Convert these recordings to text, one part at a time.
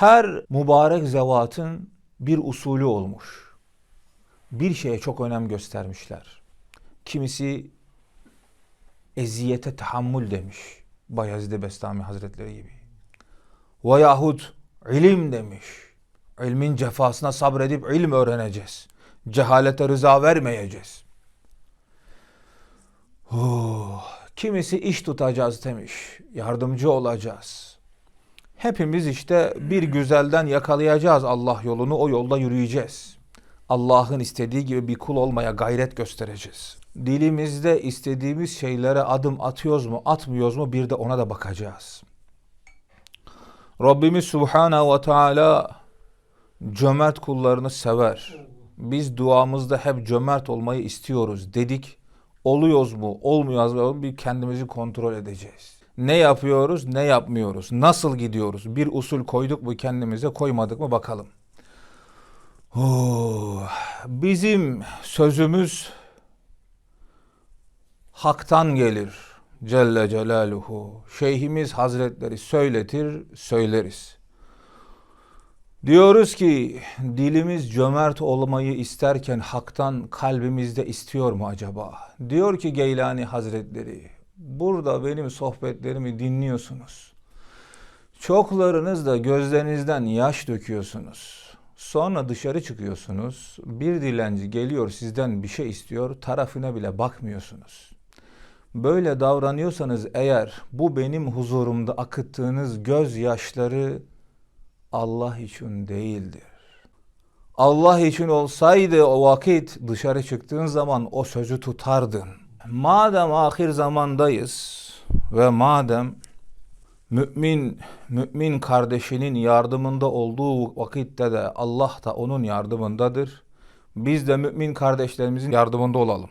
Her mübarek zevatın bir usulü olmuş. Bir şeye çok önem göstermişler. Kimisi eziyete tahammül demiş. Bayezid Bestami Hazretleri gibi. Veyahut ilim demiş. İlmin cefasına sabredip ilim öğreneceğiz. Cehalete rıza vermeyeceğiz. Oh, kimisi iş tutacağız demiş. Yardımcı olacağız. Hepimiz işte bir güzelden yakalayacağız Allah yolunu, o yolda yürüyeceğiz. Allah'ın istediği gibi bir kul olmaya gayret göstereceğiz. Dilimizde istediğimiz şeylere adım atıyoruz mu, atmıyoruz mu bir de ona da bakacağız. Rabbimiz Subhanahu ve Teala cömert kullarını sever. Biz duamızda hep cömert olmayı istiyoruz dedik. Oluyoruz mu, olmuyoruz mu bir kendimizi kontrol edeceğiz. Ne yapıyoruz, ne yapmıyoruz, nasıl gidiyoruz? Bir usul koyduk mu kendimize, koymadık mı bakalım. Oh, bizim sözümüz haktan gelir. Celle Celaluhu. Şeyhimiz Hazretleri söyletir, söyleriz. Diyoruz ki dilimiz cömert olmayı isterken haktan kalbimizde istiyor mu acaba? Diyor ki Geylani Hazretleri, burada benim sohbetlerimi dinliyorsunuz. Çoklarınız da gözlerinizden yaş döküyorsunuz. Sonra dışarı çıkıyorsunuz. Bir dilenci geliyor sizden bir şey istiyor, tarafına bile bakmıyorsunuz. Böyle davranıyorsanız eğer bu benim huzurumda akıttığınız gözyaşları Allah için değildir. Allah için olsaydı o vakit dışarı çıktığın zaman o sözü tutardın. Madem ahir zamandayız ve madem mümin mümin kardeşinin yardımında olduğu vakitte de Allah da onun yardımındadır. Biz de mümin kardeşlerimizin yardımında olalım.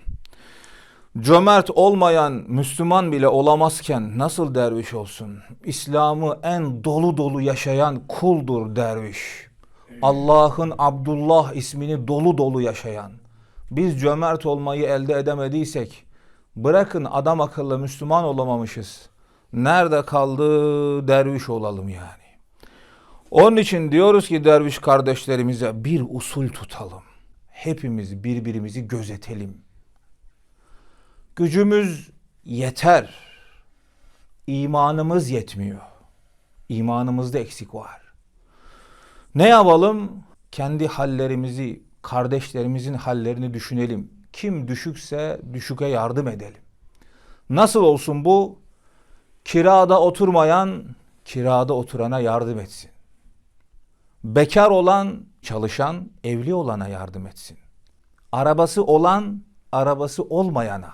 Cömert olmayan Müslüman bile olamazken nasıl derviş olsun? İslam'ı en dolu dolu yaşayan kuldur derviş. Allah'ın Abdullah ismini dolu dolu yaşayan. Biz cömert olmayı elde edemediysek bırakın adam akıllı Müslüman olamamışız. Nerede kaldı derviş olalım yani. Onun için diyoruz ki derviş kardeşlerimize bir usul tutalım. Hepimiz birbirimizi gözetelim. Gücümüz yeter. İmanımız yetmiyor. İmanımızda eksik var. Ne yapalım? Kendi hallerimizi, kardeşlerimizin hallerini düşünelim. Kim düşükse düşüke yardım edelim. Nasıl olsun bu? Kirada oturmayan kirada oturana yardım etsin. Bekar olan çalışan evli olana yardım etsin. Arabası olan arabası olmayana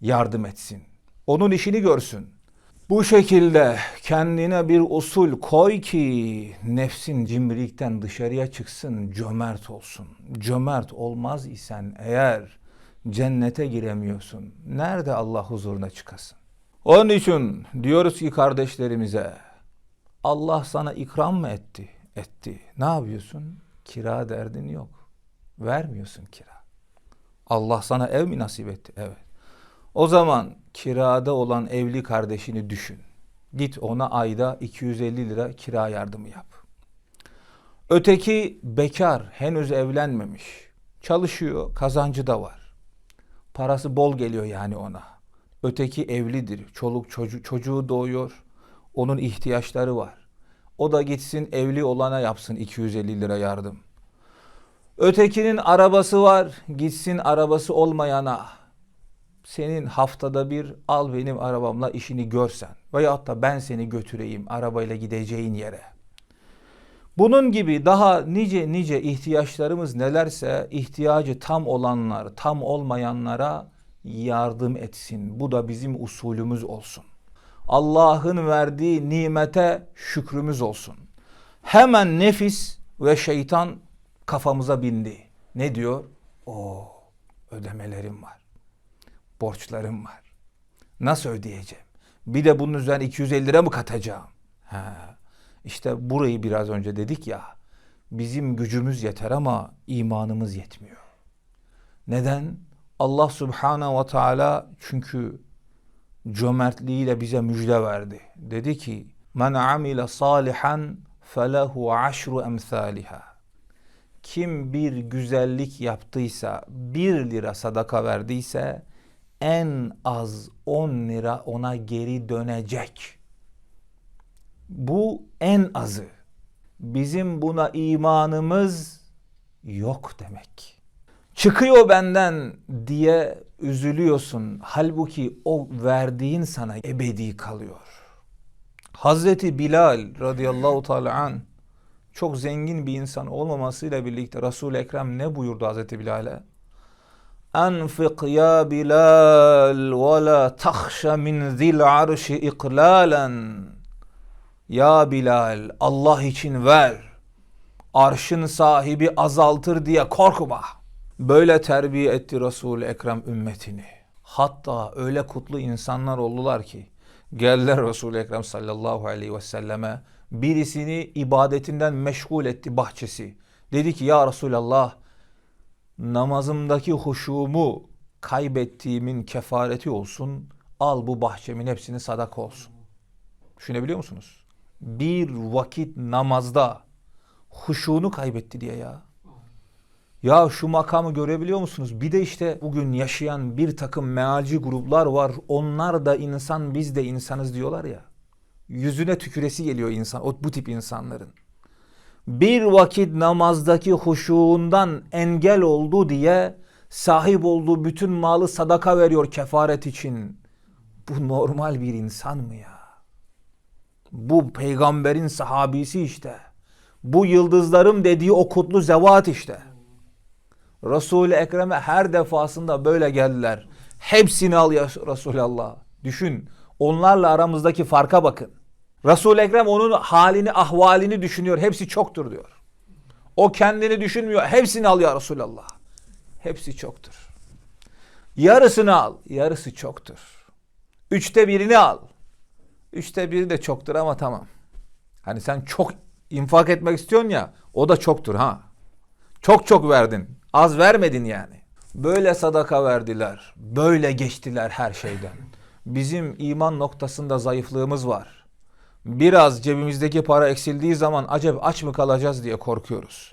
yardım etsin. Onun işini görsün. Bu şekilde kendine bir usul koy ki nefsin cimrilikten dışarıya çıksın, cömert olsun. Cömert olmaz isen eğer cennete giremiyorsun. Nerede Allah huzuruna çıkasın? Onun için diyoruz ki kardeşlerimize Allah sana ikram mı etti? Etti. Ne yapıyorsun? Kira derdin yok. Vermiyorsun kira. Allah sana ev mi nasip etti? Evet. O zaman kirada olan evli kardeşini düşün. Git ona ayda 250 lira kira yardımı yap. Öteki bekar, henüz evlenmemiş. Çalışıyor, kazancı da var. Parası bol geliyor yani ona. Öteki evlidir, çoluk çocuğu, çocuğu doğuyor. Onun ihtiyaçları var. O da gitsin evli olana yapsın 250 lira yardım. Ötekinin arabası var, gitsin arabası olmayana senin haftada bir al benim arabamla işini görsen veyahut da ben seni götüreyim arabayla gideceğin yere. Bunun gibi daha nice nice ihtiyaçlarımız nelerse ihtiyacı tam olanlar, tam olmayanlara yardım etsin. Bu da bizim usulümüz olsun. Allah'ın verdiği nimete şükrümüz olsun. Hemen nefis ve şeytan kafamıza bindi. Ne diyor? O ödemelerim var borçlarım var. Nasıl ödeyeceğim? Bir de bunun üzerine 250 lira mı katacağım? Ha. İşte burayı biraz önce dedik ya. Bizim gücümüz yeter ama imanımız yetmiyor. Neden? Allah Subhanahu ve Teala çünkü cömertliğiyle bize müjde verdi. Dedi ki: "Men amile salihan felehu aşru emsaliha. Kim bir güzellik yaptıysa, bir lira sadaka verdiyse en az 10 lira ona geri dönecek. Bu en azı. Bizim buna imanımız yok demek. Çıkıyor benden diye üzülüyorsun. Halbuki o verdiğin sana ebedi kalıyor. Hazreti Bilal radıyallahu teala an çok zengin bir insan olmamasıyla birlikte Resul-i Ekrem ne buyurdu Hazreti Bilal'e? Enfik ya Bilal ve la tahşa min zil arşi iklalen. Ya Bilal Allah için ver. Arşın sahibi azaltır diye korkma. Böyle terbiye etti Resul-i Ekrem ümmetini. Hatta öyle kutlu insanlar oldular ki geldiler Resul-i Ekrem sallallahu aleyhi ve selleme birisini ibadetinden meşgul etti bahçesi. Dedi ki ya Resulallah namazımdaki huşumu kaybettiğimin kefareti olsun. Al bu bahçemin hepsini sadaka olsun. Düşünebiliyor musunuz? Bir vakit namazda huşuğunu kaybetti diye ya. Ya şu makamı görebiliyor musunuz? Bir de işte bugün yaşayan bir takım mealci gruplar var. Onlar da insan biz de insanız diyorlar ya. Yüzüne tüküresi geliyor insan o bu tip insanların. Bir vakit namazdaki huşuğundan engel oldu diye sahip olduğu bütün malı sadaka veriyor kefaret için. Bu normal bir insan mı ya? Bu peygamberin sahabisi işte. Bu yıldızlarım dediği o kutlu zevat işte. Resul-i Ekrem'e her defasında böyle geldiler. Hepsini al ya Resulallah. Düşün. Onlarla aramızdaki farka bakın. Resul-i Ekrem onun halini, ahvalini düşünüyor. Hepsi çoktur diyor. O kendini düşünmüyor. Hepsini al ya. Hepsi çoktur. Yarısını al. Yarısı çoktur. Üçte birini al. Üçte biri de çoktur ama tamam. Hani sen çok infak etmek istiyorsun ya o da çoktur ha. Çok çok verdin. Az vermedin yani. Böyle sadaka verdiler. Böyle geçtiler her şeyden. Bizim iman noktasında zayıflığımız var. Biraz cebimizdeki para eksildiği zaman acaba aç mı kalacağız diye korkuyoruz.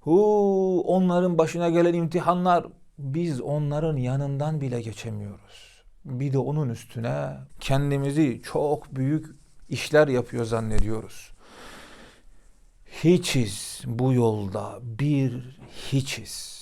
Hu, onların başına gelen imtihanlar biz onların yanından bile geçemiyoruz. Bir de onun üstüne kendimizi çok büyük işler yapıyor zannediyoruz. Hiçiz bu yolda bir hiçiz.